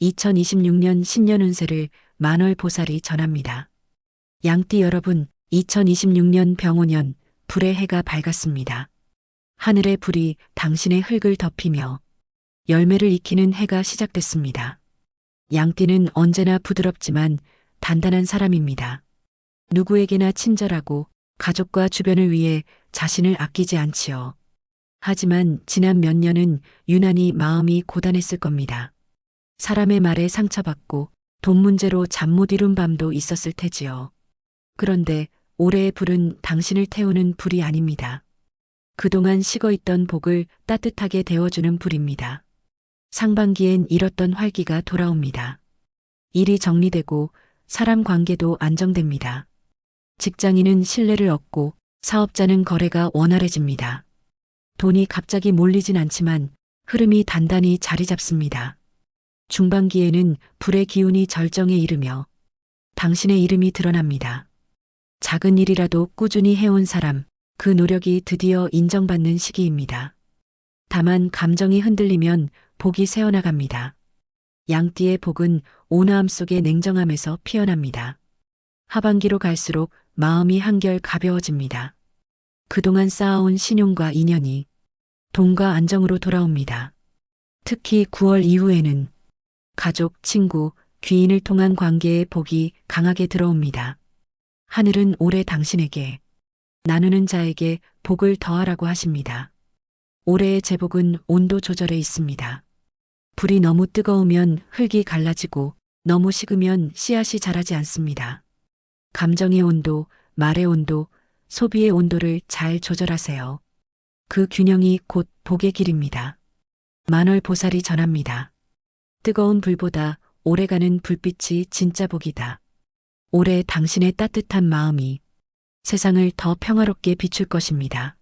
2026년 신년 운세를 만월 보살이 전합니다. 양띠 여러분, 2026년 병오년 불의 해가 밝았습니다. 하늘의 불이 당신의 흙을 덮이며 열매를 익히는 해가 시작됐습니다. 양띠는 언제나 부드럽지만 단단한 사람입니다. 누구에게나 친절하고 가족과 주변을 위해 자신을 아끼지 않지요. 하지만 지난 몇 년은 유난히 마음이 고단했을 겁니다. 사람의 말에 상처받고 돈 문제로 잠 못 이룬 밤도 있었을 테지요. 그런데 올해의 불은 당신을 태우는 불이 아닙니다. 그동안 식어 있던 복을 따뜻하게 데워주는 불입니다. 상반기엔 잃었던 활기가 돌아옵니다. 일이 정리되고 사람 관계도 안정됩니다. 직장인은 신뢰를 얻고 사업자는 거래가 원활해집니다. 돈이 갑자기 몰리진 않지만 흐름이 단단히 자리 잡습니다. 중반기에는 불의 기운이 절정에 이르며 당신의 이름이 드러납니다. 작은 일이라도 꾸준히 해온 사람, 그 노력이 드디어 인정받는 시기입니다. 다만 감정이 흔들리면 복이 새어나갑니다. 양띠의 복은 온화함 속의 냉정함에서 피어납니다. 하반기로 갈수록 마음이 한결 가벼워집니다. 그동안 쌓아온 신용과 인연이 돈과 안정으로 돌아옵니다. 특히 9월 이후에는 가족, 친구, 귀인을 통한 관계의 복이 강하게 들어옵니다. 하늘은 올해 당신에게 나누는 자에게 복을 더하라고 하십니다. 올해의 제복은 온도 조절에 있습니다. 불이 너무 뜨거우면 흙이 갈라지고 너무 식으면 씨앗이 자라지 않습니다. 감정의 온도, 말의 온도, 소비의 온도를 잘 조절하세요. 그 균형이 곧 복의 길입니다. 만월 보살이 전합니다. 뜨거운 불보다 오래가는 불빛이 진짜 복이다. 올해 당신의 따뜻한 마음이 세상을 더 평화롭게 비출 것입니다.